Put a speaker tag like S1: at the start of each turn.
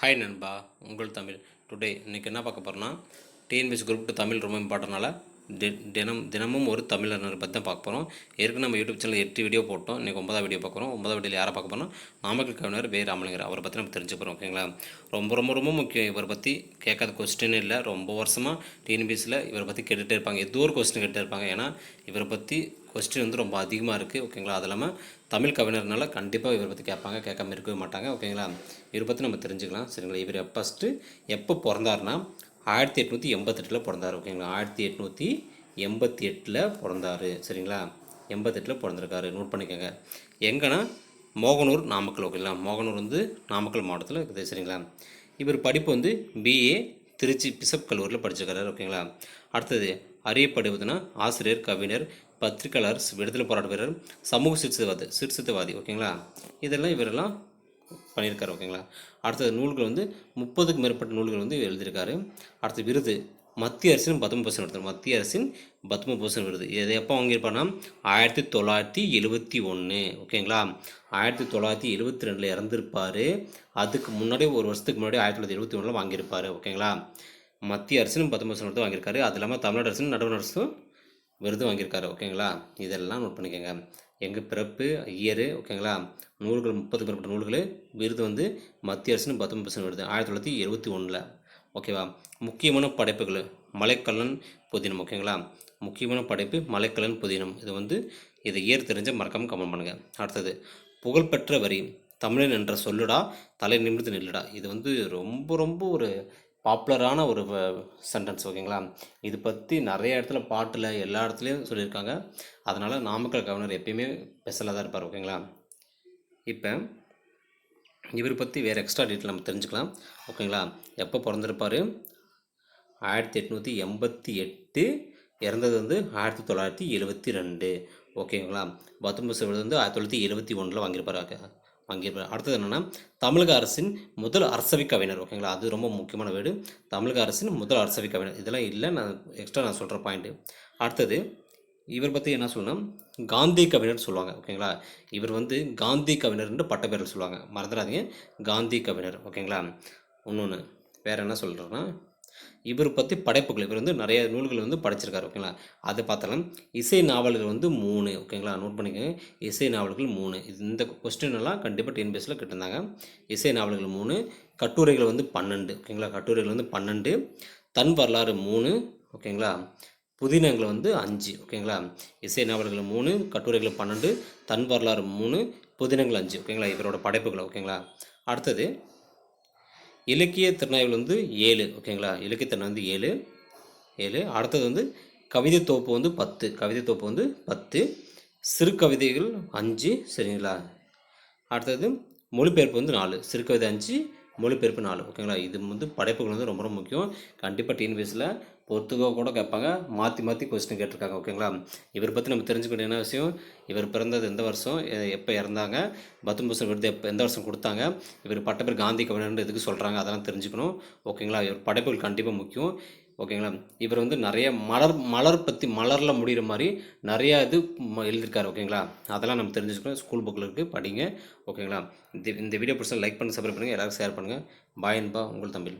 S1: Hi நண்பா. உங்கள் Tamil. Today இன்றைக்கி என்ன பார்க்க போகிறோன்னா டிஎன்பிஎஸ் குரூப் டூ தமிழ் ரொம்ப இம்பார்ட்டனால தி தினம் தினமும் ஒரு தமிழர் பற்றி தான் பார்க்க போகிறோம் ஏற்கனவே நம்ம யூடியூப் சேனல் எட்டு வீடியோ போட்டோம். இன்றைக்கி ஒன்பதாவது வீடியோ பார்க்குறோம் ஒன்பதாவது வீடியோவில் யாரை பார்க்க போகிறோம் நாமக்கல் கவிஞர் வே ராமலிங்கர். அவரை பற்றி நம்ம தெரிஞ்சு போகிறோம் ஓகேங்களா ரொம்ப ரொம்ப ரொம்ப முக்கியம். இவரை பற்றி கேட்காத கொஸ்டினே இல்லை. ரொம்ப வருஷமாக டிஎன்பிஎஸ்சில் இவரை பற்றி கேட்டுகிட்டே இருப்பாங்க. ஏதோ ஒரு கொஸ்டின் கேட்டுட்டே இருப்பாங்க. ஏன்னா இவரை பற்றி கொஸ்டின் வந்து ரொம்ப அதிகமாக இருக்குது ஓகேங்களா அது இல்லாமல் தமிழ் கவிஞர்னால கண்டிப்பாக இவரை பற்றி கேட்பாங்க கேட்காம இருக்கவே மாட்டாங்க ஓகேங்களா இவரை பற்றி நம்ம தெரிஞ்சுக்கலாம். சரிங்களா? இவர் ஃபஸ்ட்டு எப்போ பிறந்தாருன்னா ஆயிரத்தி எட்நூற்றி எண்பத்தெட்டில் பிறந்தார் ஓகேங்களா ஆயிரத்தி எட்நூற்றி எண்பத்தி எட்டில் பிறந்தார் சரிங்களா? எண்பத்தெட்டில் பிறந்திருக்காரு. நோட் பண்ணிக்கோங்க. எங்கன்னா? மோகனூர் நாமக்கல் ஓகேங்களா மோகனூர் வந்து நாமக்கல் மாவட்டத்தில் இருக்குது சரிங்களா? இவர் படிப்பு வந்து பிஏ திருச்சி பிசப் கல்லூரியில் படிச்சிருக்காரு ஓகேங்களா? அடுத்தது அறியப்படுவதுன்னா ஆசிரியர் கவிஞர் பத்திரிகையாளர் விடுதலை போராட்ட வீரர் சமூக சீர்திருத்தவாதி சீர்திருத்தவாதி ஓகேங்களா? இதெல்லாம் இவரெல்லாம் பண்ணியிருக்காரு ஓகேங்களா? அடுத்தது நூல்கள் வந்து முப்பதுக்கு மேற்பட்ட நூல்கள் வந்து இவர் எழுதியிருக்காரு. அடுத்த விருது மத்திய அரசின் பத்ம பூஷன் எடுத்தார் மத்திய அரசின் பத்ம பூஷன் விருது. இதை எப்போ வாங்கியிருப்பான்னா ஆயிரத்தி தொள்ளாயிரத்தி எழுபத்தி ஒன்று ஓகேங்களா? ஆயிரத்தி தொள்ளாயிரத்தி எழுபத்தி ரெண்டில் இறந்துருப்பார். அதுக்கு முன்னாடி ஒரு வருஷத்துக்கு முன்னாடி ஆயிரத்தி தொள்ளாயிரத்தி எழுபத்தி ஒன்றில் வாங்கியிருப்பார். ஓகேங்களா? மத்திய அரசின் பத்ம பூஷன் விருது வாங்கியிருக்காரு. அது இல்லாமல் தமிழ்நாடு அரசின் நடுவண் அரசும் விருது வாங்கியிருக்காரு. ஓகேங்களா? இதெல்லாம் நோட் பண்ணிக்கோங்க. எங்கள் பிறப்பு இயரு ஓகேங்களா? நூல்கள் முப்பது மேற்பட்ட நூல்கள் விருது வந்து மத்திய அரசின் பத்தொன்பது பர்சன்ட் விருது. ஆயிரத்தி தொள்ளாயிரத்தி எழுபத்தி ஒன்றில் ஓகேவா? முக்கியமான படைப்புகள் மலைக்கல்லன் புதினம் ஓகேங்களா? முக்கியமான படைப்பு மலைக்கல்லன் புதினம். இது வந்து இதை இயர் தெரிஞ்ச மறக்காமல் கமெண்ட் பண்ணுங்கள் அடுத்தது புகழ்பெற்ற வரி தமிழன் என்ற சொல்லுடா தலை நிமிர்ந்து நில்லுடா. இது வந்து ரொம்ப ரொம்ப ஒரு பாப்புலரான ஒரு சென்டென்ஸ் ஓகேங்களா? இது பற்றி நிறைய இடத்துல பாட்டில் எல்லா இடத்துலையும் சொல்லியிருக்காங்க. அதனால் நாமக்கல் கவர்னர் எப்பயுமே ஸ்பெஷலாக தான் இருப்பார் ஓகேங்களா? இப்போ இவர் பற்றி வேறு எக்ஸ்ட்ரா டீட்டெயில் நம்ம தெரிஞ்சுக்கலாம். ஓகேங்களா? எப்போ பிறந்திருப்பார்? ஆயிரத்தி எட்நூற்றி எண்பத்தி எட்டு இறந்தது வந்து ஆயிரத்தி தொள்ளாயிரத்தி எழுபத்தி ரெண்டு. ஓகேங்களா? பத்தொன்பது விருது வந்து ஆயிரத்தி தொள்ளாயிரத்தி எழுபத்தி ஒன்றில் வாங்கியிருப்பார். வாங்கியிருப்பார். அடுத்தது என்னென்னா தமிழக அரசின் முதல் அரசவை கவிஞர். ஓகேங்களா? அது ரொம்ப முக்கியமான வீடு. தமிழக அரசின் முதல் அரசவை கவிஞர். இதெல்லாம் இல்லை நான் எக்ஸ்ட்ரா நான் சொல்கிற பாயிண்ட்டு அடுத்தது இவர் பற்றி என்ன சொல்லணும்? காந்தி கவிஞர்னு சொல்லுவாங்க ஓகேங்களா? இவர் வந்து காந்தி கவிஞர்ன்ற பட்டப்பேரில் சொல்லுவாங்க. மறந்துடாதீங்க. காந்தி கவிஞர் ஓகேங்களா? இன்னொன்று வேறு என்ன சொல்கிறேன்னா இவர் பற்றி படைப்புகள் இவர் வந்து நிறைய நூல்கள் வந்து படிச்சிருக்காரு ஓகேங்களா? அது பார்த்தாலும் இசை நாவல்கள் வந்து மூணு ஓகேங்களா? நோட் பண்ணிக்கோங்க. இசை நாவல்கள் மூணு. இந்த கொஸ்டின் எல்லாம் கண்டிப்பாக டிஎன்பிஎஸ்சில் கேட்டிருந்தாங்க. இசை நாவல்கள் மூணு கட்டுரைகள் வந்து பன்னெண்டு ஓகேங்களா? கட்டுரைகள் வந்து பன்னெண்டு தன் வரலாறு மூணு ஓகேங்களா? புதினங்கள் வந்து அஞ்சு ஓகேங்களா? இசை நாவல்கள் மூணு கட்டுரைகள் பன்னெண்டு தன் வரலாறு மூணு புதினங்கள் அஞ்சு ஓகேங்களா? இவரோட படைப்புகள் ஓகேங்களா? அடுத்தது இலக்கிய திறனாய்வுகள் வந்து ஏழு ஓகேங்களா? இலக்கிய திறனாய் வந்து ஏழு ஏழு. அடுத்தது வந்து கவிதை தொகுப்பு வந்து பத்து கவிதை தொகுப்பு வந்து பத்து சிறு கவிதைகள் அஞ்சு சரிங்களா? அடுத்தது மொழிபெயர்ப்பு வந்து நாலு சிறுகவிதை அஞ்சு மொழிபெயர்ப்பு நாள் ஓகேங்களா இது வந்து படைப்புகள் வந்து ரொம்ப ரொம்ப முக்கியம். கண்டிப்பாக டிஎன்பிஎஸ்சில் பொறுத்துக்கோ கூட கேட்பாங்க. மாற்றி மாற்றி கொஸ்டின் கேட்டிருக்காங்க ஓகேங்களா இவர் பற்றி நம்ம தெரிஞ்சுக்க என்ன விஷயம்? இவர் பிறந்தது எந்த வருஷம்? எப்போ இறந்தாங்க? பத்மபூஷன் விருது எப்போ எந்த வருஷம் கொடுத்தாங்க? இவர் பட்டப்பேர் காந்தி கவிஞர் எதுக்கு சொல்கிறாங்க அதெல்லாம் தெரிஞ்சுக்கணும் ஓகேங்களா இவர் படைப்புகள் கண்டிப்பாக முக்கியம். ஓகேங்களா? இவர் வந்து நிறைய மலர் மலர் பற்றி மலரில் முடிகிற மாதிரி நிறையா இது எழுதியிருக்காரு ஓகேங்களா? அதெல்லாம் நம்ம தெரிஞ்சுக்கணும். ஸ்கூல் புக்கில் இருக்குது படிங்க ஓகேங்களா? இந்த இந்த வீடியோ பிடிச்சா லைக் பண்ணி சப்ஸ்கிரைப் பண்ணுங்கள் எல்லோரும் ஷேர் பண்ணுங்கள் பாய் அன்பா உங்கள் தமிழ்